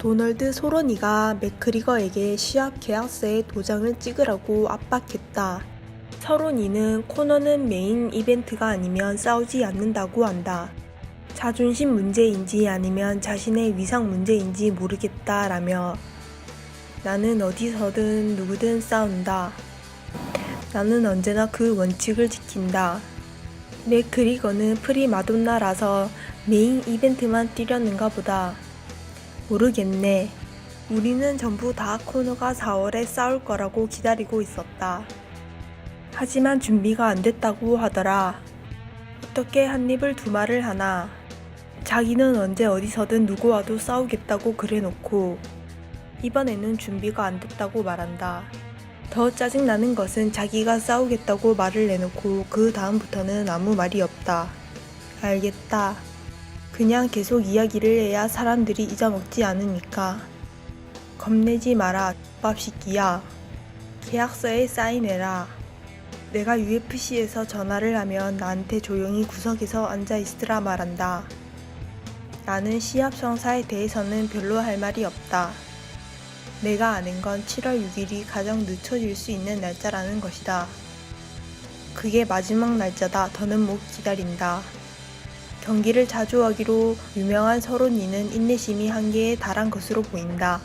도널드 소로니가 맥크리거에게 시합 계약서에 도장을 찍으라고 압박했다. 서로니는 코너는 메인 이벤트가 아니면 싸우지 않는다고 한다. 자존심 문제인지 아니면 자신의 위상 문제인지 모르겠다라며 나는 어디서든 누구든 싸운다. 나는 언제나 그 원칙을 지킨다. 맥그리거는 프리마돈나라서 메인 이벤트만 뛰려는가 보다. 모르겠네. 우리는 전부 다 코너가 4월에 싸울 거라고 기다리고 있었다. 하지만 준비가 안 됐다고 하더라. 어떻게 한 입을 두 말을 하나. 자기는 언제 어디서든 누구와도 싸우겠다고 그래놓고 이번에는 준비가 안 됐다고 말한다. 더 짜증나는 것은 자기가 싸우겠다고 말을 내놓고 그 다음부터는 아무 말이 없다. 알겠다. 그냥 계속 이야기를 해야 사람들이 잊어먹지 않으니까. 겁내지 마라, 밥시기야. 계약서에 사인해라. 내가 UFC에서 전화를 하면 나한테 조용히 구석에서 앉아 있으라 말한다. 나는 시합 성사에 대해서는 별로 할 말이 없다. 내가 아는 건 7월 6일이 가장 늦춰질 수 있는 날짜라는 것이다. 그게 마지막 날짜다. 더는 못 기다린다. 경기를 자주 하기로 유명한 서론이는 인내심이 한계에 달한 것으로 보인다.